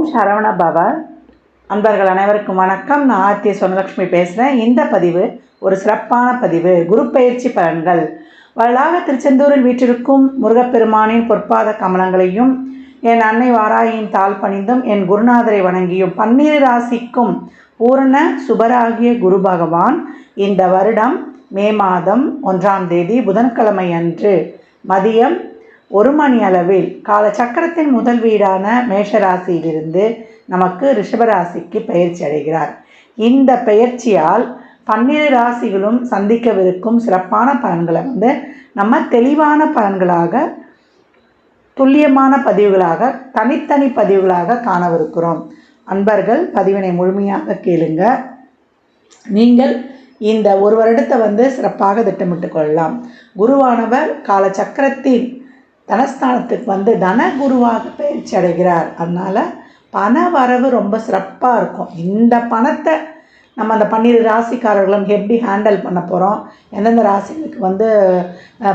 ஓம் சரவண பவ. அன்பர்கள் அனைவருக்கும் வணக்கம். நான் ஆர்த்திய சொன்னலக்ஷ்மி பேசுகிறேன் இந்த பதிவு ஒரு சிறப்பான பதிவு. குரு பயிற்சி பலன்கள். வரலாக திருச்செந்தூரில் வீற்றிருக்கும் முருகப்பெருமானின் பொற்பாத கமலங்களையும் என் அன்னை வாராயின் தாள் பணிந்தும் என் குருநாதரை வணங்கியும் பன்னீர் ராசிக்கும் பூரண சுபராகிய குரு பகவான் இந்த வருடம் மே மாதம் ஒன்றாம் தேதி புதன்கிழமை அன்று மதியம் ஒரு மணி அளவில் கால சக்கரத்தின் முதல் வீடான மேஷராசியிலிருந்து நமக்கு ரிஷபராசிக்கு பயிற்சி அடைகிறார். இந்த பெயர்ச்சியால் பன்னிரு ராசிகளும் சந்திக்கவிருக்கும் சிறப்பான பலன்களை வந்து நம்ம தெளிவான பலன்களாக துல்லியமான பதிவுகளாக தனித்தனி பதிவுகளாக காணவிருக்கிறோம். அன்பர்கள் பதிவினை முழுமையாக கேளுங்க. நீங்கள் இந்த ஒரு வருடத்தை வந்து சிறப்பாக திட்டமிட்டு கொள்ளலாம். குருவானவர் கால சக்கரத்தின் தனஸ்தானத்துக்கு வந்து தன குருவாக பயிற்சி அடைகிறார். அதனால் பண வரவு ரொம்ப சிறப்பாக இருக்கும். இந்த பணத்தை நம்ம அந்த பன்னிரு ராசிக்காரர்களும் எப்படி ஹேண்டில் பண்ண போகிறோம் எந்தெந்த ராசிகளுக்கு வந்து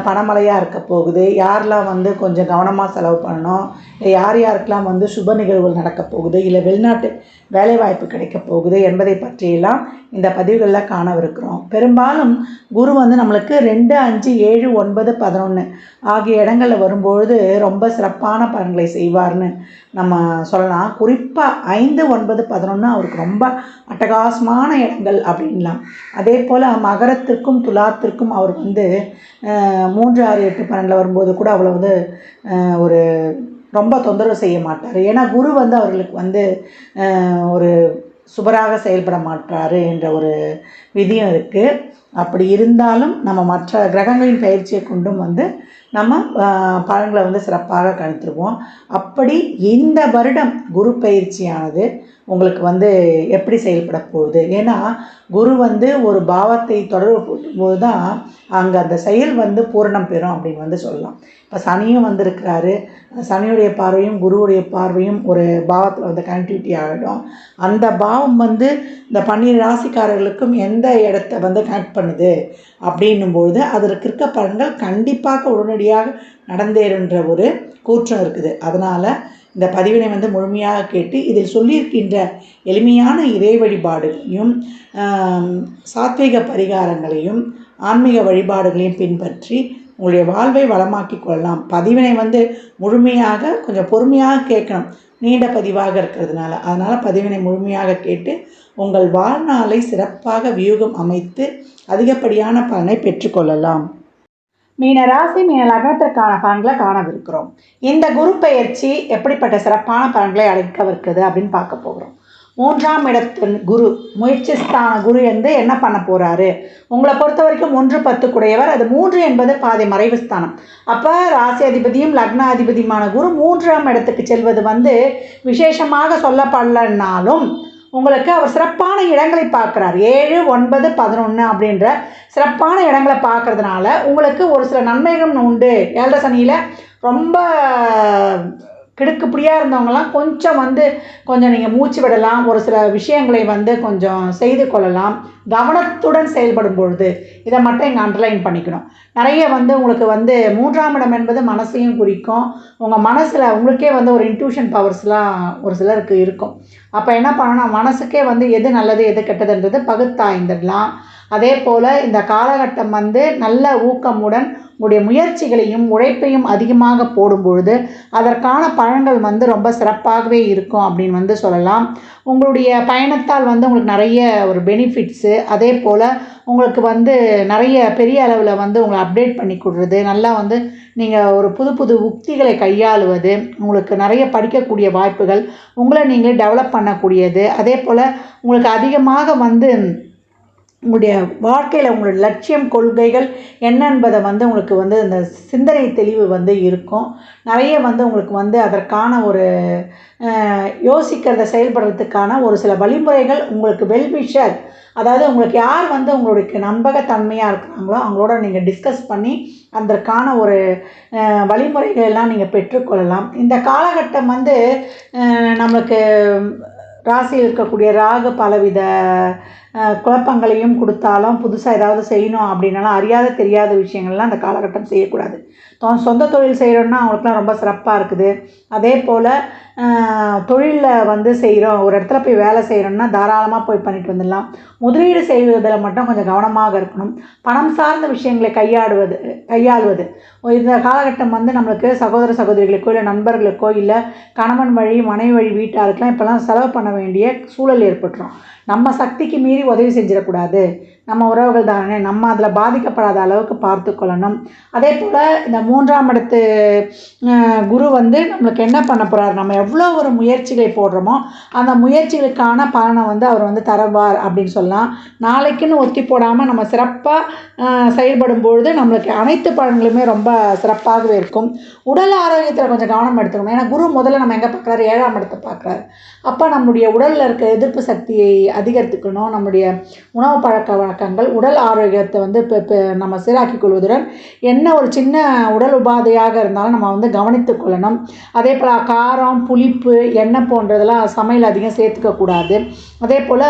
பணமழையாக இருக்க போகுது? யாரெலாம் வந்து கொஞ்சம் கவனமாக செலவு பண்ணணும்? இல்லை யார் யாருக்கெல்லாம் வந்து சுப நிகழ்வுகள் நடக்க போகுது? இல்லை வெளிநாட்டு வேலைவாய்ப்பு கிடைக்க போகுது என்பதை பற்றியெல்லாம் இந்த பதிவுகளில் காணவிருக்கிறோம். பெரும்பாலும் குரு வந்து நம்மளுக்கு ரெண்டு அஞ்சு ஏழு ஒன்பது பதினொன்று ஆகிய இடங்களில் வரும்பொழுது ரொம்ப சிறப்பான பலன்களை செய்வார்னு நம்ம சொல்லலாம். குறிப்பாக ஐந்து ஒன்பது பதினொன்று அவருக்கு ரொம்ப அட்டகாசமான இடங்கள் அப்படின்லாம். அதே போல் மகரத்திற்கும் துலாத்திற்கும் அவர் வந்து மூன்று ஆறு எட்டு பன்னெண்டில் வரும்போது கூட அவ்வளோ வந்து ஒரு ரொம்ப தொந்தரவு செய்ய மாட்டார். ஏன்னா குரு வந்து அவர்களுக்கு வந்து ஒரு சுபராக செயல்பட மாட்டார் என்ற ஒரு விதியும் இருக்குது அப்படி இருந்தாலும் நம்ம மற்ற கிரகங்களின் பயிற்சியை கொண்டும் வந்து நம்ம பலன்களை வந்து சிறப்பாக கணித்துருவோம். அப்படி இந்த வருடம் குரு பயிற்சியானது உங்களுக்கு வந்து எப்படி செயல்பட போகுது? ஏன்னா குரு வந்து ஒரு பாவத்தை தொடர்பு போது தான் அங்கே அந்த செயல் வந்து பூரணம் பெறும் அப்படின்னு வந்து சொல்லலாம். இப்போ சனியும் வந்திருக்கிறாரு. சனியுடைய பார்வையும் குருவுடைய பார்வையும் ஒரு பாவத்தில் வந்து கனெக்டிவிட்டி ஆகிடும் அந்த பாவம் வந்து இந்த பன்னிரு ராசிக்காரர்களுக்கும் எந்த இடத்த வந்து கனெக்ட் பண்ணுது? அப்படின்னும்பொழுது அதற்கு இருக்க பலன்கள் கண்டிப்பாக உடனடியாக நடந்தேருன்ற ஒரு கூற்றம் இருக்குது. அதனால் இந்த பதிவினை வந்து முழுமையாக கேட்டு இதில் சொல்லியிருக்கின்ற எளிமையான இறை வழிபாடுகளையும் சாத்விக சாத்வீக பரிகாரங்களையும் ஆன்மீக வழிபாடுகளையும் பின்பற்றி உங்களுடைய வாழ்வை வளமாக்கி கொள்ளலாம். பதிவினை வந்து முழுமையாக கொஞ்சம் பொறுமையாக கேட்கணும். நீண்ட பதிவாக இருக்கிறதுனால. அதனால் பதிவினை முழுமையாக கேட்டு உங்கள் வாழ்நாளை சிறப்பாக வியூகம் அமைத்து அதிகப்படியான பலனை பெற்றுக்கொள்ளலாம் மீன ராசி மீன லக்னத்திற்கான பலன்களை காணவிருக்கிறோம். இந்த குரு பயிற்சி எப்படிப்பட்ட சிறப்பான பலன்களை அழைக்கவிருக்குது அப்படின்னு பார்க்க போகிறோம். மூன்றாம் இடத்தின் குரு முயற்சிஸ்தான குரு வந்து என்ன பண்ண போகிறாரு உங்களை பொறுத்த வரைக்கும் ஒன்று பத்து குடையவர் அது மூன்று என்பது பாதை மறைவு ஸ்தானம். அப்போ ராசி அதிபதியும் லக்ன அதிபதியுமான குரு மூன்றாம் இடத்துக்கு செல்வது வந்து விசேஷமாக சொல்லப்படலைன்னாலும் உங்களுக்கு அவர் சிறப்பான இடங்களை பார்க்குறார். ஏழு ஒன்பது பதினொன்று அப்படின்ற சிறப்பான இடங்களை பார்க்கறதுனால உங்களுக்கு ஒரு சில நன்மைகள் உண்டு. ஏழரை சனியில் ரொம்ப கிடுக்குப்பிடியாக இருந்தவங்கலாம் கொஞ்சம் வந்து கொஞ்சம் நீங்கள் மூச்சு விடலாம் ஒரு சில விஷயங்களை வந்து கொஞ்சம் செய்து கொள்ளலாம். கவனத்துடன் செயல்படும் பொழுது இதை மட்டும் இங்கே அண்டர்லைன் பண்ணிக்கணும். நிறைய வந்து உங்களுக்கு வந்து மூன்றாம் இடம் என்பது மனசையும் குறிக்கும். உங்கள் மனசில் உங்களுக்கே வந்து ஒரு இன்ட்யூஷன் பவர்ஸ்லாம் ஒரு சிலருக்கு இருக்கும். அப்போ என்ன பண்ணணும்? மனசுக்கே வந்து எது நல்லது எது கெட்டதுன்றது பகுத்தாய்ந்துடலாம். அதே போல் இந்த காலகட்டம் வந்து நல்ல ஊக்கமுடன் உங்களுடைய முயற்சிகளையும் உழைப்பையும் அதிகமாக போடும் பொழுது அதற்கான பழங்கள் வந்து ரொம்ப சிறப்பாகவே இருக்கும் அப்படின்னு வந்து சொல்லலாம். உங்களுடைய பயணத்தால் வந்து உங்களுக்கு நிறைய ஒரு பெனிஃபிட்ஸு அதே போல் உங்களுக்கு வந்து நிறைய பெரிய அளவில் வந்து உங்களை அப்டேட் பண்ணி கொடுறது நல்லா வந்து நீங்கள் ஒரு புது புது உக்திகளை கையாளுவது உங்களுக்கு நிறைய படிக்கக்கூடிய வாய்ப்புகள் உங்களை நீங்கள் டெவலப் பண்ணக்கூடியது அதே போல் உங்களுக்கு அதிகமாக வந்து உங்களுடைய வாழ்க்கையில் உங்களுடைய லட்சியம் கொள்கைகள் என்ன என்பதை வந்து உங்களுக்கு வந்து இந்த சிந்தனை தெளிவு வந்து இருக்கும். நிறைய வந்து உங்களுக்கு வந்து அதற்கான ஒரு யோசிக்கிறத செயல்படுறதுக்கான ஒரு சில வழிமுறைகள் உங்களுக்கு வெல்விஷர் அதாவது உங்களுக்கு யார் வந்து உங்களுடைய நம்பகத்தன்மையாக இருக்கிறாங்களோ அவங்களோட நீங்கள் டிஸ்கஸ் பண்ணி அதற்கான ஒரு வழிமுறைகள் எல்லாம் நீங்கள் பெற்றுக்கொள்ளலாம். இந்த காலகட்டம் வந்து நம்மளுக்கு ராசியில் இருக்கக்கூடிய ராகு பலவித குழப்பங்களையும் கொடுத்தாலும் புதுசாக ஏதாவது செய்யணும் அப்படின்னாலும் அறியாத தெரியாத விஷயங்கள்லாம் அந்த காலகட்டம் செய்யக்கூடாது. சொந்த தொழில் செய்கிறோன்னா அவங்களுக்குலாம் ரொம்ப சிறப்பாக இருக்குது. அதே போல் தொழிலில் வந்து செய்கிறோம் ஒரு இடத்துல போய் வேலை செய்கிறோன்னா தாராளமாக போய் பண்ணிட்டு வந்துடலாம். முதலீடு செய்வதில் மட்டும் கொஞ்சம் கவனமாக இருக்கணும். பணம் சார்ந்த விஷயங்களை கையாடுவது கையாளுவது. இந்த காலகட்டம் வந்து நம்மளுக்கு சகோதர சகோதரிகளுக்கோ இல்லை நண்பர்களுக்கோ இல்லை கணவன் வழி மனைவி வழி வீட்டாருக்கெல்லாம் இப்போல்லாம் செலவு பண்ண வேண்டிய சூழல் ஏற்பட்டுரும். நம்ம சக்திக்கு மீறி உதவி செஞ்சிடக்கூடாது. நம்ம உறவுகள் தானே? நம்ம அதில் பாதிக்கப்படாத அளவுக்கு பார்த்து கொள்ளணும். அதே போல் இந்த மூன்றாம் இடத்து குரு வந்து நம்மளுக்கு என்ன பண்ண போகிறார் நம்ம எவ்வளோ ஒரு முயற்சிகளை போடுறோமோ அந்த முயற்சிகளுக்கான பலனை வந்து அவர் வந்து தருவார் அப்படின்னு சொல்லலாம். நாளைக்குன்னு ஒத்தி போடாமல் நம்ம சிறப்பாக செயல்படும் பொழுது நம்மளுக்கு அனைத்து பலன்களுமே ரொம்ப சிறப்பாகவே இருக்கும். உடல் ஆரோக்கியத்தில் கொஞ்சம் கவனம் எடுத்துக்கணும். ஏன்னா குரு முதல்ல நம்ம எங்கே பார்க்குறாரு ஏழாம் இடத்தை பார்க்குறாரு அப்போ நம்முடைய உடலில் இருக்க எதிர்ப்பு சக்தியை அதிகரித்துக்கணும். நம்முடைய உணவு பழக்க வழக்கங்கள் உடல் ஆரோக்கியத்தை வந்து இப்போ இப்போ நம்ம சீராக்கிக் கொள்வதுடன் என்ன ஒரு சின்ன உடல் உபாதையாக இருந்தாலும் நம்ம வந்து கவனித்துக் கொள்ளணும். அதே போல் காரம் புளிப்பு எண்ணெய் போன்றதெல்லாம் சமையல் அதிகம் சேர்த்துக்கக்கூடாது அதே போல்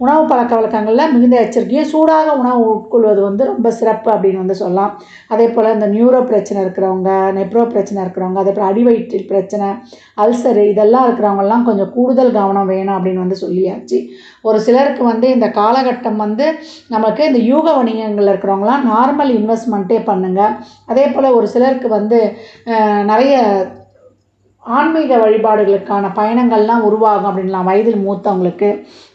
உணவு பழக்க வழக்கங்களில் மிகுந்த எச்சரிக்கையும் சூடாக உணவு உட்கொள்வது வந்து ரொம்ப சிறப்பு அப்படின்னு வந்து சொல்லலாம். அதே போல் இந்த நியூரோ பிரச்சனை இருக்கிறவங்க நெப்ரோ பிரச்சனை இருக்கிறவங்க அதே போல் அடிவயிற்றில் பிரச்சனை அல்சரு இதெல்லாம் இருக்கிறவங்கலாம் கொஞ்சம் கூடுதல் கவனம் வேணும் அப்படின்னு வந்து சொல்லியாச்சு. ஒரு சிலருக்கு வந்து இந்த காலகட்டம் வந்து நமக்கு இந்த யூக வணிகங்களில் இருக்கிறவங்களாம் நார்மல் இன்வெஸ்ட்மெண்ட்டே பண்ணுங்கள் அதே போல் ஒரு சிலருக்கு வந்து நிறைய ஆன்மீக வழிபாடுகளுக்கான பயணங்கள்லாம் உருவாகும் அப்படின்லாம் வயதில் மூத்தவங்களுக்கு.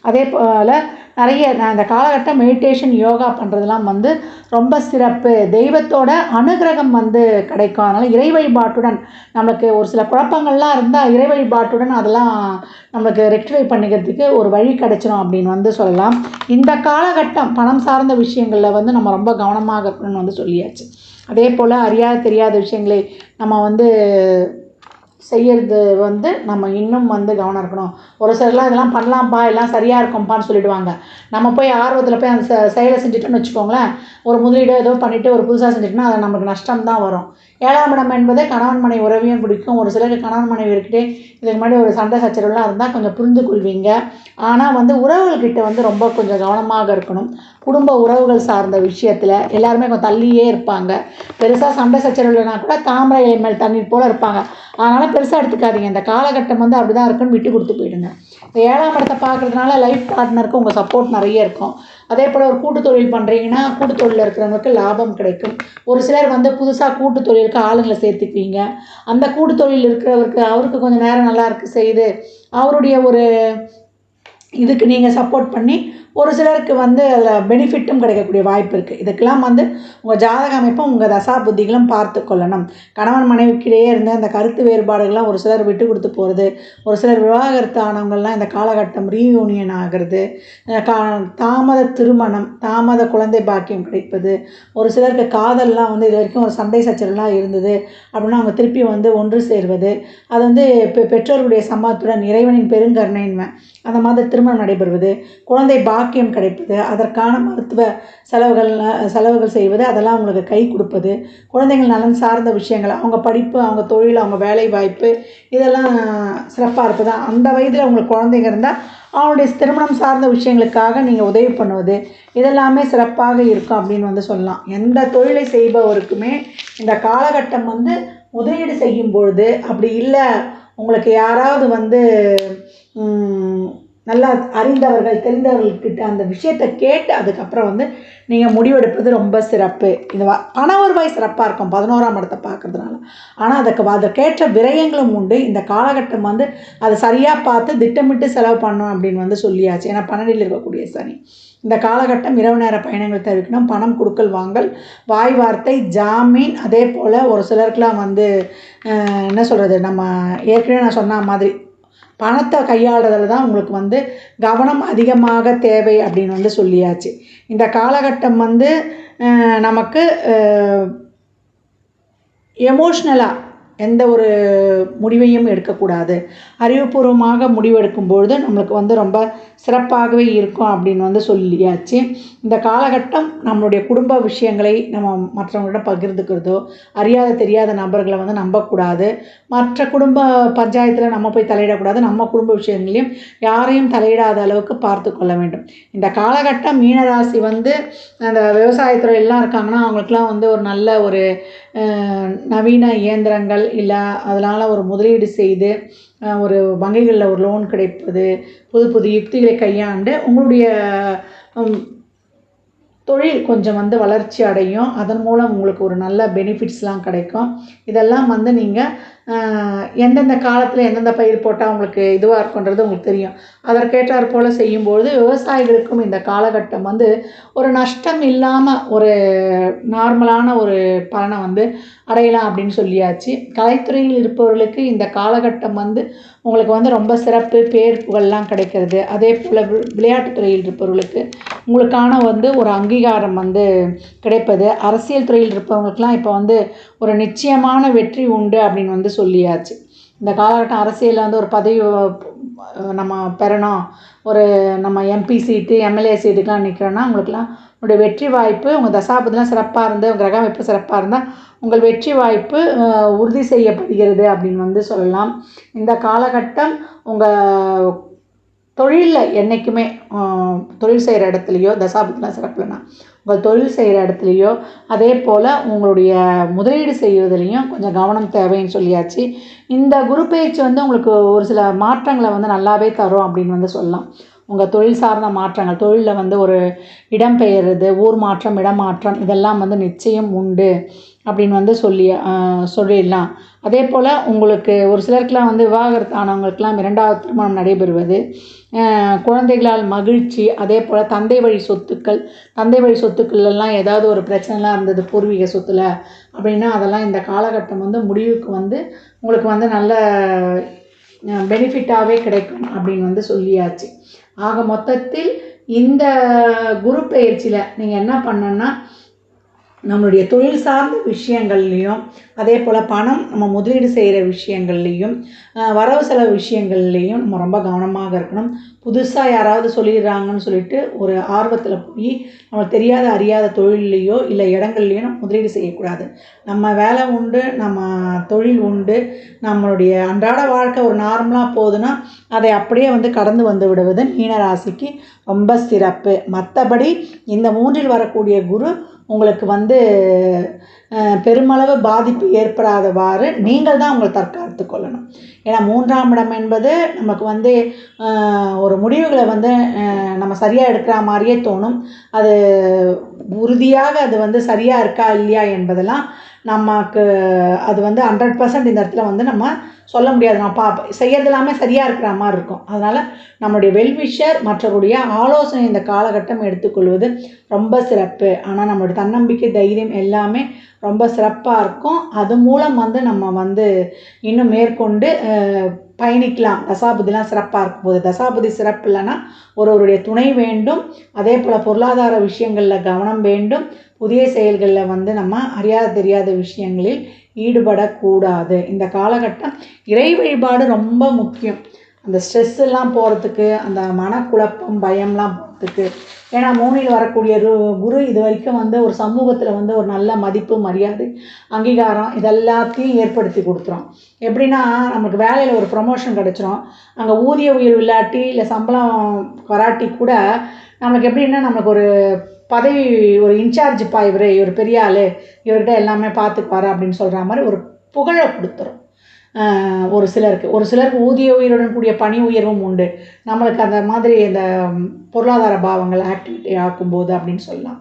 அதே போல் நிறைய நான் இந்த காலகட்டம் மெடிடேஷன் யோகா பண்ணுறதுலாம் வந்து ரொம்ப சிறப்பு. தெய்வத்தோட அனுகிரகம் வந்து கிடைக்கும். அதனால் இறை வழிபாட்டுடன் நம்மளுக்கு ஒரு சில குழப்பங்கள்லாம் இருந்தால் இறை வழிபாட்டுடன் அதெல்லாம் நம்மளுக்கு ரெக்டிஃபை பண்ணிக்கிறதுக்கு ஒரு வழி கிடைச்சிடும் அப்படின்னு வந்து சொல்லலாம். இந்த காலகட்டம் பணம் சார்ந்த விஷயங்களில் வந்து நம்ம ரொம்ப கவனமாக இருக்கணும்னு வந்து சொல்லியாச்சு. அதே போல் அறியாத தெரியாத விஷயங்களை நம்ம வந்து செய்கிறது வந்து நம்ம இன்னும் வந்து கவனம் இருக்கணும். ஒரு சிலர்லாம் இதெல்லாம் பண்ணலாம்ப்பா எல்லாம் சரியாக இருக்கும்ப்பான்னு சொல்லிடுவாங்க. நம்ம போய் ஆர்வத்தில் போய் அந்த செ- செயலை செஞ்சுட்டோம்னு வச்சுக்கோங்களேன் ஒரு முதலீடு ஏதோ பண்ணிவிட்டு ஒரு புதுசாக செஞ்சுட்டோம்னா அது நமக்கு நஷ்டம் தான் வரும். ஏழாம் இடம் என்பது கணவன் மனை உறவையும் பிடிக்கும். ஒரு சிலருக்கு கணவன் மனைவி இருக்கிட்டே இதுக்கு முன்னாடி ஒரு சண்டை சச்சரவுலாம் இருந்தால் கொஞ்சம் புரிந்து கொள்வீங்க ஆனால் வந்து உறவுகள்கிட்ட வந்து ரொம்ப கொஞ்சம் கவனமாக இருக்கணும். குடும்ப உறவுகள் சார்ந்த விஷயத்தில் எல்லாருமே கொஞ்சம் தள்ளியே இருப்பாங்க. பெருசாக சண்டை சச்சரவு கூட தாமரை மேல் தண்ணீர் போல் இருப்பாங்க. அதனால் பெருசாக எடுத்துக்காதீங்க. இந்த காலகட்டம் வந்து அப்படி தான் இருக்குன்னு விட்டு கொடுத்து போயிடுங்க. இந்த ஏழாம் இடத்தை பார்க்குறதுனால லைஃப் பார்ட்னருக்கு உங்கள் சப்போர்ட் நிறைய இருக்கும். அதே போல் ஒரு கூட்டு தொழில் பண்ணுறீங்கன்னா கூட்டு தொழிலில் இருக்கிறவங்களுக்கு லாபம் கிடைக்கும். ஒரு சிலர் வந்து புதுசாக கூட்டு தொழிலுக்கு ஆளுங்களை சேர்த்துக்குவீங்க. அந்த கூட்டு தொழில் இருக்கிறவருக்கு அவருக்கு கொஞ்சம் நேரம் நல்லா இருக்குது செய்யுது அவருடைய ஒரு இதுக்கு நீங்கள் சப்போர்ட் பண்ணி ஒரு சிலருக்கு வந்து அதில் பெனிஃபிட்டும் கிடைக்கக்கூடிய வாய்ப்பு இருக்குது இதுக்கெல்லாம் வந்து உங்கள் ஜாதக அமைப்பும் உங்கள் தசா புத்திகளும் பார்த்து கொள்ளணும். கணவன் மனைவிக்கிடையே இருந்த அந்த கருத்து வேறுபாடுகள்லாம் ஒரு சிலர் விட்டு கொடுத்து போகிறது ஒரு சிலர் விவாகரத்து ஆனவங்கள்லாம் இந்த காலகட்டம் ரீயூனியன் ஆகிறது கா தாமத திருமணம் தாமத குழந்தை பாக்கியம் கிடைப்பது ஒரு சிலருக்கு காதல்லாம் வந்து இது வரைக்கும் ஒரு சண்டை சச்சரவுலாம் இருந்தது அப்படின்னா அவங்க திருப்பி வந்து ஒன்று சேர்வது. அது வந்து பெ பெற்றோர்களுடைய இறைவனின் பெருங்கருணைன்மை அந்த மாதிரி திருமணம் நடைபெறுவது. குழந்தை பாக்கியம் கிடைப்பது அதற்கான மருத்துவ செலவுகள் செலவுகள் செய்வது அதெல்லாம் அவங்களுக்கு கை கொடுப்பது குழந்தைகள் நலன் சார்ந்த விஷயங்கள் அவங்க படிப்பு அவங்க தொழில் அவங்க வேலை வாய்ப்பு இதெல்லாம் சிறப்பாக இருப்பது. அந்த வயதில் உங்களுக்கு குழந்தைங்க இருந்தால் அவனுடைய திருமணம் சார்ந்த விஷயங்களுக்காக நீங்கள் உதவி பண்ணுவது இதெல்லாமே சிறப்பாக இருக்கும் அப்படின்னு வந்து சொல்லலாம். எந்த தொழிலை செய்பவருக்குமே இந்த காலகட்டம் வந்து முதலீடு செய்யும் பொழுது அப்படி இல்லை உங்களுக்கு யாராவது வந்து நல்லா அறிந்தவர்கள் தெரிந்தவர்கள்கிட்ட அந்த விஷயத்தை கேட்டு அதுக்கப்புறம் வந்து நீங்கள் முடிவெடுப்பது ரொம்ப சிறப்பு. இது வ- பண வருவாய் சிறப்பாக இருக்கும் பதினோராம் இடத்தை பார்க்கறதுனால. ஆனால் அதுக்கு அதற்கேற்ற விரயங்களும் உண்டு. இந்த காலகட்டம் வந்து அதை சரியாக பார்த்து திட்டமிட்டு செலவு பண்ணணும் அப்படின்னு வந்து சொல்லியாச்சு. ஏன்னா பன்னெண்டில் இருக்கக்கூடிய சனி. இந்த காலகட்டம் இரவு நேர பயணங்கள் தவிர்க்கணும். பணம் கொடுக்கல் வாங்கல் வாய் வார்த்தை ஜாமீன். அதே போல் ஒரு சிலருக்குலாம் வந்து என்ன சொல்கிறது நம்ம ஏற்கனவே நான் சொன்ன மாதிரி பணத்தை கையாளுறதுல தான் உங்களுக்கு வந்து கவனம் அதிகமாக தேவை அப்படின்னு வந்து சொல்லியாச்சு. இந்த காலகட்டம் வந்து நமக்கு எமோஷ்னலாக எந்த ஒரு முடிவையும் எடுக்கக்கூடாது. அறிவுபூர்வமாக முடிவெடுக்கும்பொழுது நம்மளுக்கு வந்து ரொம்ப சிறப்பாகவே இருக்கும் அப்படின்னு வந்து சொல்லியாச்சு. இந்த காலகட்டம் நம்மளுடைய குடும்ப விஷயங்களை நம்ம மற்றவங்களிடம் பகிர்ந்துக்கிறதோ அறியாத தெரியாத நபர்களை வந்து நம்பக்கூடாது. மற்ற குடும்ப பஞ்சாயத்தில் நம்ம போய் தலையிடக்கூடாது. நம்ம குடும்ப விஷயங்களையும் யாரையும் தலையிடாத அளவுக்கு பார்த்து கொள்ள வேண்டும். இந்த காலகட்டம் மீனராசி வந்து அந்த விவசாயத்துறையெல்லாம் இருக்காங்கன்னா அவங்களுக்குலாம் வந்து ஒரு நல்ல ஒரு நவீன இயந்திரங்கள் இல்லை அதனால் ஒரு முதலீடு செய்து ஒரு வங்கிகளில் ஒரு லோன் கிடைப்பது புது புது யுக்திகளை கையாண்டு உங்களுடைய தொழில் கொஞ்சம் வந்து வளர்ச்சி அடையும். அதன் மூலம் உங்களுக்கு ஒரு நல்ல பெனிஃபிட்ஸ்லாம் கிடைக்கும். இதெல்லாம் வந்து நீங்கள் எந்தெந்த காலத்தில் எந்தெந்த பயிர் போட்டால் உங்களுக்கு இதுவாக இருக்குன்றது உங்களுக்கு தெரியும். அதற்கேற்றார் போல் செய்யும்பொழுது விவசாயிகளுக்கும் இந்த காலகட்டம் வந்து ஒரு நஷ்டம் இல்லாமல் ஒரு நார்மலான ஒரு பலனை வந்து அடையலாம் அப்படின்னு சொல்லியாச்சு. கலைத்துறையில் இருப்பவர்களுக்கு இந்த காலகட்டம் வந்து உங்களுக்கு வந்து ரொம்ப சிறப்பு பேர் புகழ்லாம் கிடைக்கிறது. அதே போல் விளையாட்டுத்துறையில் இருப்பவர்களுக்கு உங்களுக்கான வந்து ஒரு அங்கீகாரம் வந்து கிடைப்பது. அரசியல் துறையில் இருப்பவங்களுக்குலாம் இப்போ வந்து ஒரு நிச்சயமான வெற்றி உண்டு அப்படின்னு வந்து சொல்லியாச்சு. இந்த காலகட்டம் அரசியலில் வந்து ஒரு பதவி நம்ம பெறணும். ஒரு நம்ம எம்பி சீட்டு எம்எல்ஏ சீட்டுக்கெலாம் நிற்கிறோன்னா உங்களுக்குலாம் உங்களுடைய வெற்றி வாய்ப்பு உங்கள் தசாபதிலாம் சிறப்பாக இருந்து கிரக அமைப்பு சிறப்பாக இருந்தால் உங்கள் வெற்றி வாய்ப்பு உறுதி செய்யப்படுகிறது அப்படின்னு வந்து சொல்லலாம். இந்த காலகட்டம் உங்கள் தொழிலில் என்றைக்குமே தொழில் செய்கிற இடத்துலையோ தசாபதிலாம் சிறப்புலனா உங்கள் தொழில் செய்கிற இடத்துலையோ அதே போல் உங்களுடைய முதலீடு செய்வதுலேயும் கொஞ்சம் கவனம் தேவைன்னு சொல்லியாச்சு. இந்த குரு பயிற்சி வந்து உங்களுக்கு ஒரு சில மாற்றங்களை வந்து நல்லாவே தரும் அப்படின்னு வந்து சொல்லலாம். உங்கள் தொழில் சார்ந்த மாற்றங்கள் தொழிலில் வந்து ஒரு இடம் பெயர்றது ஊர் மாற்றம் இடம் மாற்றம் இதெல்லாம் வந்து நிச்சயம் உண்டு அப்படின்னு வந்து சொல்லி சொல்லிடலாம். அதே போல் உங்களுக்கு ஒரு சிலருக்குலாம் வந்து விவாகரத்து ஆனவங்களுக்கெல்லாம் இரண்டாவது திருமணம் நடைபெறுவது. குழந்தைகளால் மகிழ்ச்சி அதே போல் தந்தை வழி சொத்துக்கள் தந்தை வழி சொத்துக்கள்லாம் ஏதாவது ஒரு பிரச்சனைலாம் இருந்தது பூர்வீக சொத்துல அப்படின்னா அதெல்லாம் இந்த காலகட்டம் வந்து முடிவுக்கு வந்து உங்களுக்கு வந்து நல்ல பெனிஃபிட்டாகவே கிடைக்கும் அப்படின்னு வந்து சொல்லியாச்சு. ஆக மொத்தத்தில் இந்த குரு பயிற்சியில் நீங்கள் என்ன பண்ணணும்னா நம்மளுடைய தொழில் சார்ந்த விஷயங்கள்லேயும் அதே போல் பணம் நம்ம முதலீடு செய்கிற விஷயங்கள்லையும் வரவு செலவு விஷயங்கள்லையும் நம்ம ரொம்ப கவனமாக இருக்கணும். புதுசாக யாராவது சொல்லிடுறாங்கன்னு சொல்லிட்டு ஒரு ஆர்வத்தில் போய் நம்ம தெரியாத அறியாத தொழில்லையோ இல்லை இடங்கள்லையோ நம்ம முதலீடு செய்யக்கூடாது. நம்ம வேலை உண்டு நம்ம தொழில் உண்டு நம்மளுடைய அன்றாட வாழ்க்கை ஒரு நார்மலாக போகுதுன்னா அதை அப்படியே வந்து கடந்து வந்து விடுவது மீனராசிக்கு ரொம்ப சிறப்பு. மற்றபடி இந்த மூன்றில் வரக்கூடிய குரு உங்களுக்கு வந்து பெருமளவு பாதிப்பு ஏற்படாதவாறு நீங்கள் தான் உங்களை தற்காத்து கொள்ளணும். ஏன்னா மூன்றாம் இடம் என்பது நமக்கு வந்து ஒரு முடிவுகளை வந்து நம்ம சரியாக எடுக்கிற மாதிரியே தோணும். அது உறுதியாக அது வந்து சரியாக இருக்கா இல்லையா என்பதெல்லாம் நமக்கு அது வந்து ஹண்ட்ரட் பர்சன்ட் இந்த இடத்துல வந்து நம்ம சொல்ல முடியாது. நான் பா செய்கிறது எல்லாமே சரியாக இருக்கிற மாதிரி இருக்கும். அதனால் நம்மளுடைய வெல்விஷர் மற்றவருடைய ஆலோசனை இந்த காலகட்டம் எடுத்துக்கொள்வது ரொம்ப சிறப்பு. ஆனால் நம்மளுடைய தன்னம்பிக்கை தைரியம் எல்லாமே ரொம்ப சிறப்பாக இருக்கும். அது மூலம் வந்து நம்ம வந்து இன்னும் மேற்கொண்டு பயணிக்கலாம். தசாபதிலாம் சிறப்பாக இருக்கும்போது. தசாபதி சிறப்பு இல்லைன்னா ஒருவருடைய துணை வேண்டும். அதே போல் பொருளாதார விஷயங்களில் கவனம் வேண்டும். புதிய செயல்களில் வந்து நம்ம அறியாத தெரியாத விஷயங்களில் ஈடுபடக்கூடாது. இந்த காலகட்டம் இறை வழிபாடு ரொம்ப முக்கியம். அந்த ஸ்ட்ரெஸ் எல்லாம் போகிறதுக்கு அந்த மனக்குழப்பம் பயம்லாம் போகிறதுக்கு ஏன்னா மூணில் வரக்கூடிய குரு இது வரைக்கும் வந்து ஒரு சமூகத்தில் வந்து ஒரு நல்ல மதிப்பு மரியாதை அங்கீகாரம் இதெல்லாத்தையும் ஏற்படுத்தி கொடுத்துரும். எப்படின்னா நமக்கு வேலையில் ஒரு ப்ரொமோஷன் கிடச்சிரும். அங்கே ஊதிய உயர்வு இல்லாட்டி இல்லை சம்பளம் வராட்டி கூட நம்மளுக்கு எப்படின்னா நம்மளுக்கு ஒரு பதவி ஒரு இன்சார்ஜ் பா இவர் இவர் பெரிய ஆள் இவர்கிட்ட எல்லாமே பார்த்துப்பார் அப்படின்னு சொல்கிற மாதிரி ஒரு புகழை கொடுத்துரும். ஒரு சிலருக்கு. ஒரு சிலருக்கு ஊதிய உயிருடன் கூடிய பணி உயர்வும் உண்டு. நம்மளுக்கு அந்த மாதிரி இந்த பொருளாதார பாவங்கள் ஆக்டிவிட்டி ஆக்கும்போது அப்படின்னு சொல்லலாம்.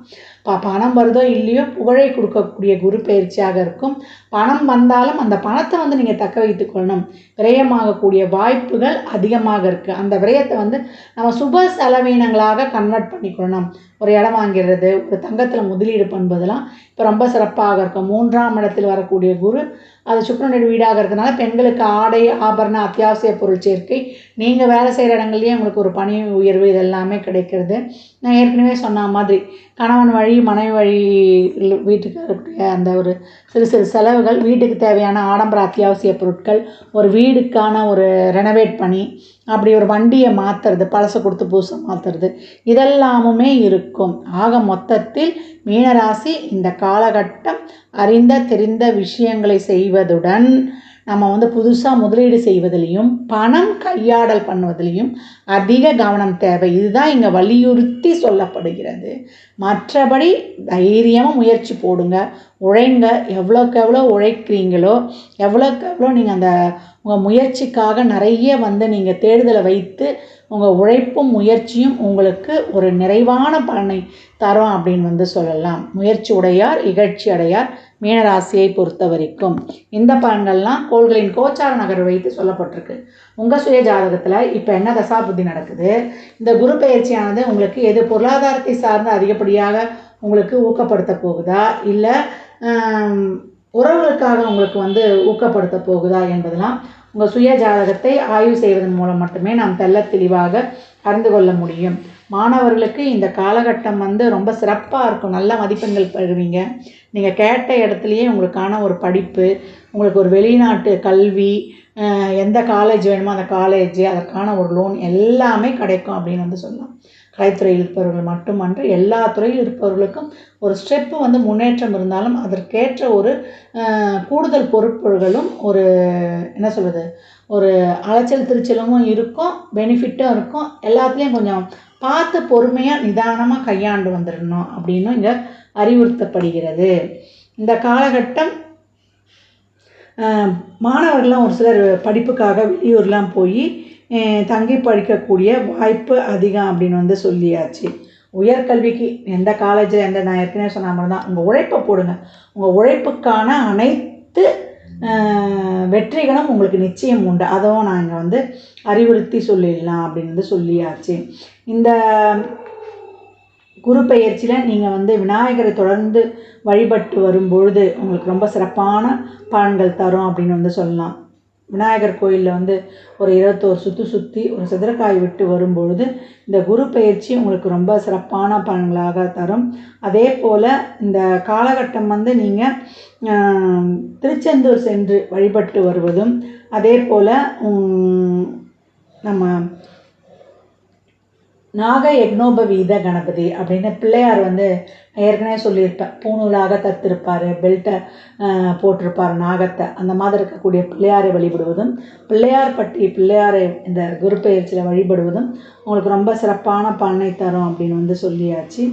ப பணம் வருதோ இல்லையோ புகழை கொடுக்கக்கூடிய குரு பயிற்சியாக இருக்கும். பணம் வந்தாலும் அந்த பணத்தை வந்து நீங்கள் தக்க வைத்துக்கொள்ளணும் விரயமாகக்கூடிய வாய்ப்புகள் அதிகமாக இருக்குது அந்த விரயத்தை வந்து நம்ம சுப செலவீனங்களாக கன்வெர்ட் பண்ணிக்கொள்ளணும். ஒரு இடம் வாங்கிறது ஒரு தங்கத்தில் முதலீடு பண்ணுவதெல்லாம் இப்போ ரொம்ப சிறப்பாக இருக்கும். மூன்றாம் இடத்தில் வரக்கூடிய குரு அது சுக்கரனுடைய வீடாக இருக்கிறதுனால பெண்களுக்கு ஆடை ஆபரண அத்தியாவசிய பொருள் சேர்க்கை நீங்கள் வேலை செய்கிற இடங்கள்லேயே உங்களுக்கு ஒரு பணி உயர்வு இதெல்லாமே கிடைக்கிறது. நான் ஏற்கனவே சொன்ன மாதிரி கணவன் வழி வழி மனைவி வழி வீட்டுக்கு இருக்கக்கூடிய அந்த ஒரு சிறு சிறு செலவுகள் வீட்டுக்கு தேவையான ஆடம்பர அத்தியாவசிய பொருட்கள் ஒரு வீடுக்கான ஒரு ரெனவேட் பண்ணி அப்படி ஒரு வண்டியை மாற்றுறது பழசை கொடுத்து புதுசை மாற்றுறது இதெல்லாமுமே இருக்கும். ஆக மொத்தத்தில் மீனராசி இந்த காலகட்டம் அறிந்த தெரிந்த விஷயங்களை செய்வதுடன் நம்ம வந்து புதுசாக முதலீடு செய்வதிலையும் பணம் கையாடல் பண்ணுவதிலையும் அதிக கவனம் தேவை. இதுதான் இங்கே வலியுறுத்தி சொல்லப்படுகிறது. மற்றபடி தைரியமாக முயற்சி போடுங்க. உழைங்க. எவ்வளோக்கு எவ்வளோ உழைக்கிறீங்களோ எவ்வளோக்கு எவ்வளோ நீங்கள் அந்த உங்கள் முயற்சிக்காக நிறைய வந்து நீங்கள் தேடுதலை வைத்து உங்கள் உழைப்பும் முயற்சியும் உங்களுக்கு ஒரு நிறைவான பலனை தரும் அப்படின்னு வந்து சொல்லலாம். முயற்சி உடையார் இகழ்ச்சி அடையார் மீனராசியை பொறுத்த வரைக்கும் இந்த பலன்கள்லாம் கோள்களின் கோச்சார நகர் வைத்து சொல்லப்பட்டிருக்கு. உங்கள் சுய ஜாதகத்தில் இப்போ என்ன தசாபுத்தி நடக்குது? இந்த குரு பயிற்சியானது உங்களுக்கு எது பொருளாதாரத்தை சார்ந்து அதிகப்படியாக உங்களுக்கு ஊக்கப்படுத்த போகுதா? இல்லை உறவுகளுக்காக உங்களுக்கு வந்து ஊக்கப்படுத்த போகுதா என்பதெல்லாம் உங்கள் சுய ஜாதகத்தை ஆய்வு செய்வதன் மூலம் மட்டுமே நாம் தெல்ல தெளிவாக அறிந்து கொள்ள முடியும். மாணவர்களுக்கு இந்த காலகட்டம் வந்து ரொம்ப சிறப்பாக இருக்கும். நல்ல மதிப்பெண்கள் பெறுவீங்க. நீங்கள் கேட்ட இடத்துலையே உங்களுக்கான ஒரு படிப்பு உங்களுக்கு ஒரு வெளிநாட்டு கல்வி எந்த காலேஜ் வேணுமோ அந்த காலேஜ் அதற்கான ஒரு லோன் எல்லாமே கிடைக்கும் அப்படின்னு வந்து சொல்லலாம். கலைத்துறையில் இருப்பவர்கள் மட்டுமன்று எல்லா துறையில் இருப்பவர்களுக்கும் ஒரு ஸ்டெப்பு வந்து முன்னேற்றம் இருந்தாலும் அதற்கேற்ற ஒரு கூடுதல் பொறுப்புகளும் ஒரு என்ன சொல்கிறது ஒரு அலைச்சல் திருச்சலும் இருக்கும் பெனிஃபிட்டும் இருக்கும். எல்லாத்துலேயும் கொஞ்சம் பார்த்து பொறுமையாக நிதானமாக கையாண்டு வந்துடணும் அப்படின்னும் இங்கே அறிவுறுத்தப்படுகிறது. இந்த காலகட்டம் மாணவர்கள்லாம் ஒரு சிலர் படிப்புக்காக வெளியூர்லாம் போய் தங்கி படிக்கக்கூடிய வாய்ப்பு அதிகம் அப்படின்னு வந்து சொல்லியாச்சு. உயர்கல்விக்கு எந்த காலேஜில் எந்த நான் ஏற்கனவே சொன்ன மாதிரி தான். உங்கள் உழைப்பை போடுங்க. உங்கள் உழைப்புக்கான அனைத்து வெற்றிகளும் உங்களுக்கு நிச்சயம் உண்டு. அதுவும் நான் இங்கே வந்து அறிவுறுத்தி சொல்லிடலாம் அப்படின்னு வந்து சொல்லியாச்சு. இந்த குரு பெயர்ச்சியில் நீங்கள் வந்து விநாயகரை தொடர்ந்து வழிபட்டு வரும்பொழுது உங்களுக்கு ரொம்ப சிறப்பான பலன்கள் தரும் அப்படின்னு வந்து சொல்லலாம். விநாயகர் கோயிலில் வந்து ஒரு இருபத்தோரு சுற்று சுற்றி ஒரு சதுரக்காய் விட்டு வரும்பொழுது இந்த குரு பயிற்சி உங்களுக்கு ரொம்ப சிறப்பான பலன்களாக தரும். அதே போல் இந்த காலகட்டம் வந்து நீங்கள் திருச்செந்தூர் சென்று வழிபட்டு வருவதும் அதே போல் நம்ம நாக யக்னோபவீத கணபதி அப்படின்னு பிள்ளையார் வந்து ஏற்கனவே சொல்லியிருப்பேன் பூணூலாக தத்திருப்பார் பெல்ட்டை போட்டிருப்பார் நாகத்தை. அந்த மாதிரி இருக்கக்கூடிய பிள்ளையாரை வழிபடுவதும் பிள்ளையார் பட்டி பிள்ளையாரை இந்த குரு வழிபடுவதும் உங்களுக்கு ரொம்ப சிறப்பான பண்ணை தரும் அப்படின்னு வந்து சொல்லியாச்சு.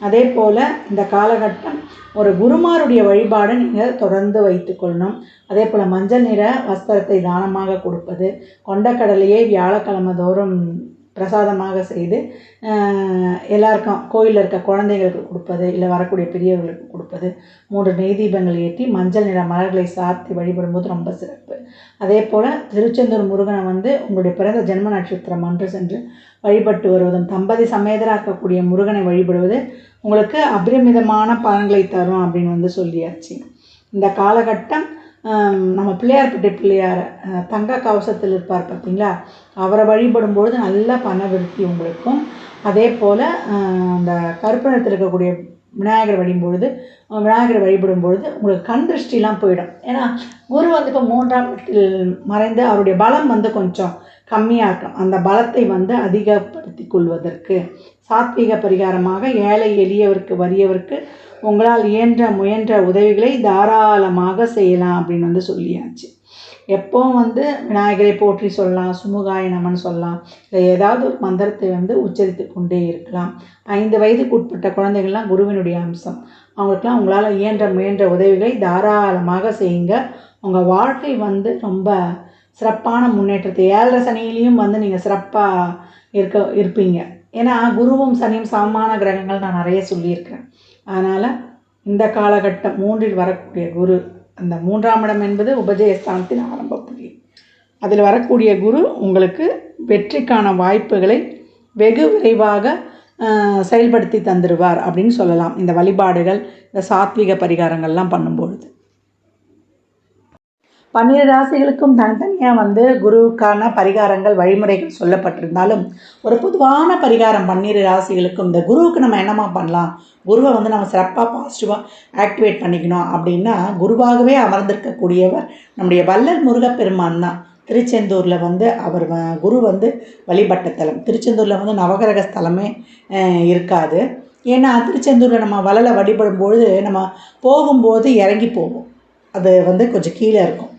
அதே போல் இந்த காலகட்டம் ஒரு குருமாருடைய வழிபாடை நீங்கள் தொடர்ந்து வைத்துக்கொள்ளணும் அதே போல் மஞ்சள் நிற வஸ்திரத்தை தானமாக கொடுப்பது கொண்டக்கடலையே வியாழக்கிழமை தோறும் பிரசாதமாக செய்து எல்லாருக்கும் கோயிலில் இருக்க குழந்தைகளுக்கு கொடுப்பது இல்லை வரக்கூடிய பெரியவர்களுக்கு கொடுப்பது மூன்று நெய் தீபங்கள் ஏற்றி மஞ்சள் நிற மலர்களை சாத்தி வழிபடும்போது ரொம்ப சிறப்பு. அதே போல் திருச்செந்தூர் முருகனை வந்து உங்களுடைய பிறந்த ஜென்ம நட்சத்திரம் அன்று சென்று வழிபட்டு வருவதும் தம்பதி சமேதராக்கக்கூடிய முருகனை வழிபடுவது உங்களுக்கு அபரிமிதமான பலன்களை தரும் அப்படின்னு வந்து சொல்லியாச்சு. இந்த காலகட்டம் நம்ம பிள்ளையார்பட்டி பிள்ளையார் தங்க கவசத்தில் இருப்பார் பார்த்தீங்களா? அவரை வழிபடும்பொழுது நல்ல பண விருத்தி உங்களுக்கும். அதே போல் அந்த கருப்பணத்தில் இருக்கக்கூடிய விநாயகர் வழிபொழுது விநாயகர் வழிபடும் பொழுது உங்களுக்கு கண் திருஷ்டிலாம் போயிடும். ஏன்னா குரு வந்து இப்போ மூன்றாம் இடத்தில் மறைந்து அவருடைய பலம் வந்து கொஞ்சம் கம்மியாக இருக்கும். அந்த பலத்தை வந்து அதிகப்படுத்தி கொள்வதற்கு. சாத்வீக பரிகாரமாக ஏழை எளியவருக்கு வறியவருக்கு உங்களால் இயன்ற முயன்ற உதவிகளை தாராளமாக செய்யலாம் அப்படின்னு வந்து சொல்லியாச்சு. எப்போவும் வந்து விநாயகரை போற்றி சொல்லலாம் சுமுகாய நமன் சொல்லலாம் இல்லை ஏதாவது ஒரு மந்திரத்தை வந்து உச்சரித்து கொண்டே இருக்கலாம். ஐந்து வயதுக்கு உட்பட்ட குழந்தைகள்லாம் குருவினுடைய அம்சம். அவங்களுக்குலாம் உங்களால் இயன்ற முயன்ற உதவிகளை தாராளமாக செய்யுங்க. உங்கள் வாழ்க்கை வந்து ரொம்ப சிறப்பான முன்னேற்றத்தை ஏழரை சனியிலையும் வந்து நீங்கள் சிறப்பாக இருக்க இருப்பீங்க. ஏன்னா குருவும் சனியும் சமமான கிரகங்கள் நான் நிறைய சொல்லியிருக்கிறேன். அதனால் இந்த காலகட்டம் மூன்றில் வரக்கூடிய குரு அந்த மூன்றாம் இடம் என்பது உபஜயஸ்தானத்தின் ஆரம்ப புள்ளி. அதில் வரக்கூடிய குரு உங்களுக்கு வெற்றிக்கான வாய்ப்புகளை வெகு விரைவாக செயல்படுத்தி தந்துடுவார் அப்படின்னு சொல்லலாம். இந்த வழிபாடுகள் இந்த சாத்விக பரிகாரங்கள்லாம் பண்ணும்போது பன்னிரு ராசிகளுக்கும் தனித்தனியாக வந்து குருவுக்கான பரிகாரங்கள் வழிமுறைகள் சொல்லப்பட்டிருந்தாலும் ஒரு பொதுவான பரிகாரம் பன்னிரு ராசிகளுக்கும் இந்த குருவுக்கு நம்ம என்னமா பண்ணலாம்? குருவை வந்து நம்ம சிறப்பாக பாசிட்டிவாக ஆக்டிவேட் பண்ணிக்கணும். அப்படின்னா குருவாகவே அமர்ந்திருக்கக்கூடியவர் நம்முடைய வல்லல் முருகப்பெருமான் தான். திருச்செந்தூரில் வந்து அவர் வ- குரு வந்து வழிபட்ட தலம். திருச்செந்தூரில் வந்து நவகிரக ஸ்தலமே இருக்காது. ஏன்னா திருச்செந்தூரில் நம்ம வள்ளலை வழிபடும் பொழுது நம்ம போகும்போது இறங்கி போவோம். அது வந்து கொஞ்சம் கீழே இருக்கும்.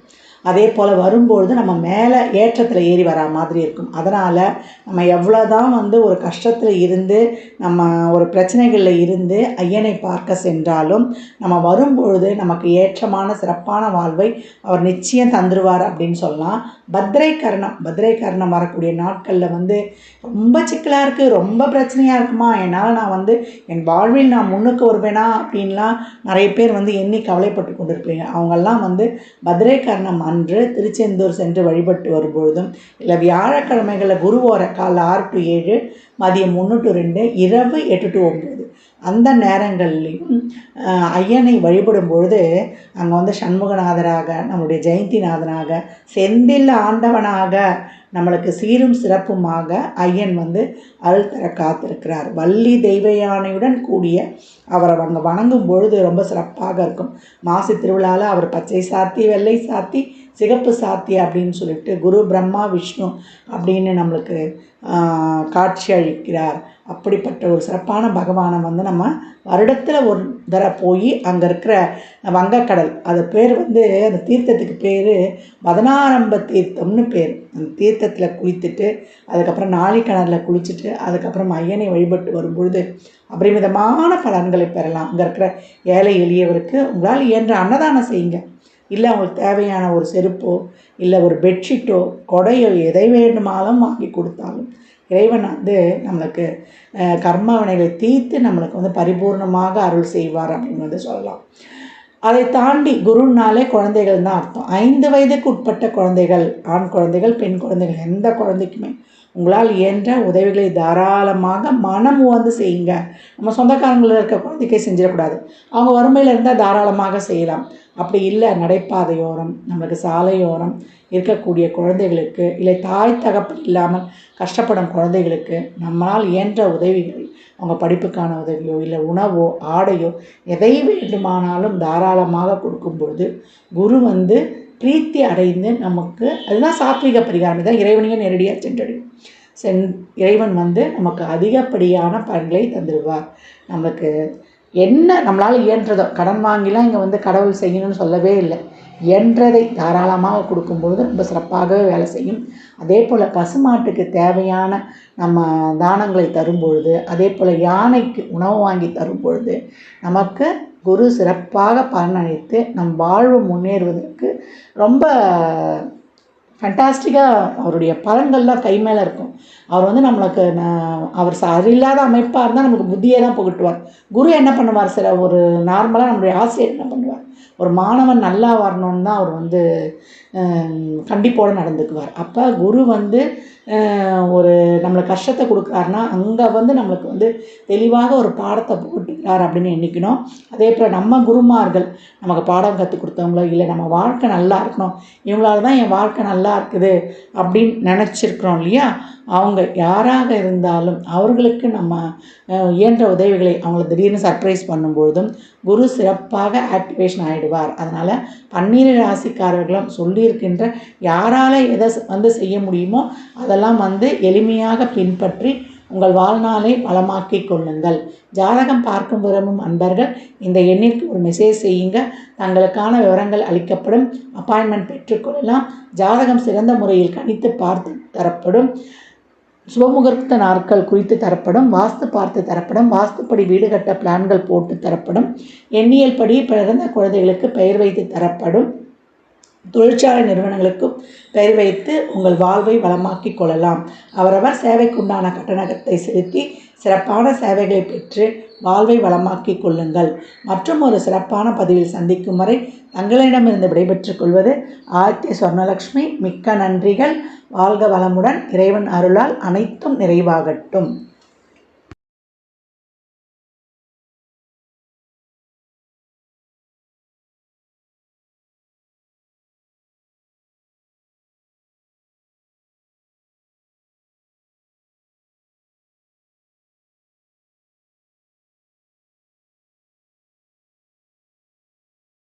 அதே போல் வரும்பொழுது நம்ம மேலே ஏற்றத்தில் ஏறி வரா மாதிரி இருக்கும். அதனால் நம்ம எவ்வளோ தான் வந்து ஒரு கஷ்டத்தில் இருந்து நம்ம ஒரு பிரச்சனைகளில் இருந்து ஐயனை பார்க்க சென்றாலும் நம்ம வரும்பொழுது நமக்கு ஏற்றமான சிறப்பான வாழ்வை அவர் நிச்சயம் தந்துருவார் அப்படின்னு சொல்லலாம். பத்ரை கரணம் பத்ரை வரக்கூடிய நாட்களில் வந்து ரொம்ப சிக்கலாக இருக்குது ரொம்ப பிரச்சனையாக இருக்குமா? என்னால் நான் வந்து என் வாழ்வில் நான் முன்னுக்கு வருவேனா? அப்படின்லாம் நிறைய பேர் வந்து எண்ணி கவலைப்பட்டு கொண்டிருப்பீங்க. அவங்கெல்லாம் வந்து பத்ரைகரணம் அன்று திருச்செந்தூர் சென்று வழிபட்டு வரும்பொழுதும் இல்லை வியாழக்கிழமைகளில் குருவோர காலைல ஆறு டு ஏழு மதியம் ஒன்று டு ரெண்டு இரவு எட்டு டு ஒம்பது அந்த நேரங்கள்லையும் ஐயனை வழிபடும் பொழுது அங்கே வந்து சண்முகநாதராக நம்முடைய ஜெயந்திநாதனாக செந்தில் ஆண்டவனாக நம்மளுக்கு சீரும் சிறப்புமாக ஐயன் வந்து அருள் தர காத்திருக்கிறார். வள்ளி தெய்வ யானையுடன் கூடிய அவரை அங்கே வணங்கும் பொழுது ரொம்ப சிறப்பாக இருக்கும். மாசி திருவிழாவில் அவர் பச்சை சாத்தி வெள்ளை சாத்தி சிகப்பு சாத்தி அப்படின்னு சொல்லிட்டு குரு பிரம்மா விஷ்ணு அப்படின்னு நம்மளுக்கு காட்சி அளிக்கிறார். அப்படிப்பட்ட ஒரு சிறப்பான பகவானை வந்து நம்ம வருடத்தில் ஒரு தடவை போய் அங்கே இருக்கிற வங்கக்கடல் அது பேர் வந்து அந்த தீர்த்தத்துக்கு பேர் மதனாரம்ப தீர்த்தம்னு பேர். அந்த தீர்த்தத்தில் குளித்துட்டு அதுக்கப்புறம் நாளிக்கிணறுல குளிச்சுட்டு அதுக்கப்புறம் ஐயனை வழிபட்டு வரும்பொழுது அபரிமிதமான பலன்களை பெறலாம். அங்கே இருக்கிற ஏழை எளியவருக்கு உங்களால் இயன்ற அன்னதானம் செய்யுங்க. இல்லை அவங்களுக்கு தேவையான ஒரு செருப்போ இல்லை ஒரு பெட்ஷீட்டோ கொடையோ எதை வேண்டுமானாலும் வாங்கி கொடுத்தாலும் இறைவன் வந்து நம்மளுக்கு கர்ம வினைகளை தீர்த்து நம்மளுக்கு வந்து பரிபூர்ணமாக அருள் செய்வார் அப்படின்னு வந்து சொல்லலாம். அதை தாண்டி குருனாலே குழந்தைகள் தான் அர்த்தம். ஐந்து வயதுக்கு உட்பட்ட குழந்தைகள் ஆண் குழந்தைகள் பெண் குழந்தைகள் எந்த குழந்தைக்குமே உங்களால் இயன்ற உதவிகளை தாராளமாக மனம் வந்து செய்யுங்க. நம்ம சொந்தக்காரங்களில் இருக்க குழந்தைக்கே செஞ்சிடக்கூடாது. அவங்க வறுமையில் இருந்தால் தாராளமாக செய்யலாம். அப்படி இல்லை நடைபாதையோரம் நம்மளுக்கு சாலையோரம் இருக்கக்கூடிய குழந்தைகளுக்கு இல்லை தாய் தகப்பன் இல்லாமல் கஷ்டப்படும் குழந்தைகளுக்கு நம்மால் இயன்ற உதவிகள் அவங்க படிப்புக்கான உதவியோ இல்லை உணவோ ஆடையோ எதை வேண்டுமானாலும் தாராளமாக கொடுக்கும் பொழுது குரு வந்து பிரீத்தி அடைந்து நமக்கு அதுதான் சாத்விக பரிகாரம். இதான் இறைவனையே நேரடியாக சென்றடையும். சென் இறைவன் வந்து நமக்கு அதிகப்படியான பலன்களை தந்துடுவார் நமக்கு என்ன நம்மளால் இயன்றதோ கடன் வாங்கிலாம் இங்கே வந்து கடவுள் செய்யணும்னு சொல்லவே இல்லை. இயன்றதை தாராளமாக கொடுக்கும்பொழுது ரொம்ப சிறப்பாகவே வேலை செய்யும். அதே போல் பசுமாட்டுக்கு தேவையான நம்ம தானங்களை தரும் பொழுது அதே போல் யானைக்கு உணவு வாங்கி தரும் பொழுது நமக்கு குரு சிறப்பாக பலனளித்து நம் வாழ்வு முன்னேறுவதற்கு ரொம்ப ஃபண்டாஸ்டிக்காக அவருடைய பலன்கள்லாம் கை மேலே இருக்கும். அவர் வந்து நம்மளுக்கு அவர் சரியில்லாத அமைப்பாக இருந்தால் நமக்கு புத்தியே தான் புகட்டுவார். குரு என்ன பண்ணுவார் சில ஒரு நார்மலாக நம்மளுடைய ஆசிரியர் என்ன பண்ணுவார்? ஒரு மாணவன் நல்லா வரணும்னு தான் அவர் வந்து கண்டிப்போடு நடந்துக்குவார். அப்போ குரு வந்து ஒரு நம்மளுக்கு கஷ்டத்தை கொடுக்குறாருன்னா அங்கே வந்து நம்மளுக்கு வந்து தெளிவாக ஒரு பாடத்தை போட்டுக்கிறார் அப்படின்னு எண்ணிக்கணும். அதே போல் நம்ம குருமார்கள் நமக்கு பாடம் கற்றுக் கொடுத்தவங்களோ இல்லை நம்ம வாழ்க்கை நல்லா இருக்கணும் இவங்களால தான் என் வாழ்க்கை நல்லா இருக்குது அப்படின்னு நினச்சிருக்கிறோம் இல்லையா? அவங்க யாராக இருந்தாலும் அவர்களுக்கு நம்ம இயன்ற உதவிகளை அவங்கள திடீர்னு சர்ப்ரைஸ் பண்ணும்பொழுதும் குரு சிறப்பாக ஆக்டிவேஷன் ஆகிடுவார் அதனால் பன்னீர் ராசிக்காரர்களும் சொல்லியிருக்கின்ற யாரால் எதை வந்து செய்ய முடியுமோ அதெல்லாம் வந்து எளிமையாக பின்பற்றி உங்கள் வாழ்நாளை வளமாக்கி கொள்ளுங்கள். ஜாதகம் பார்க்கும் விரும்பும் அன்பர்கள் இந்த எண்ணிற்கு ஒரு மெசேஜ் செய்யுங்க. தங்களுக்கான விவரங்கள் அளிக்கப்படும். அப்பாயின்மெண்ட் பெற்றுக்கொள்ளலாம் ஜாதகம் சிறந்த முறையில் கணித்து பார்த்து தரப்படும். சுபமுகூர்த்த நாட்கள் குறித்து தரப்படும் வாஸ்து பார்த்து தரப்படும் வாஸ்துப்படி வீடு கட்ட பிளான்கள் போட்டு தரப்படும் எண்ணியல் படி பிறந்த குழந்தைகளுக்கு பெயர் வைத்து தரப்படும் தொழிற்சாலை நிறுவனங்களுக்கும் பெயர் வைத்து உங்கள் வாழ்வை வளமாக்கிக் கொள்ளலாம். அவரவர் சேவைக்குண்டான கட்டணத்தை செலுத்தி சிறப்பான சேவைகளை பெற்று வாழ்வை வளமாக்கிக் கொள்ளுங்கள். மற்றும் ஒரு சிறப்பான பதிவில் சந்திக்கும் வரை தங்களிடமிருந்து விடைபெற்றுக் கொள்வது ஆதித்ய சொர்ணலக்ஷ்மி. மிக்க நன்றிகள். வாழ்க வளமுடன். இறைவன் அருளால் அனைத்தும் நிறைவாகட்டும்.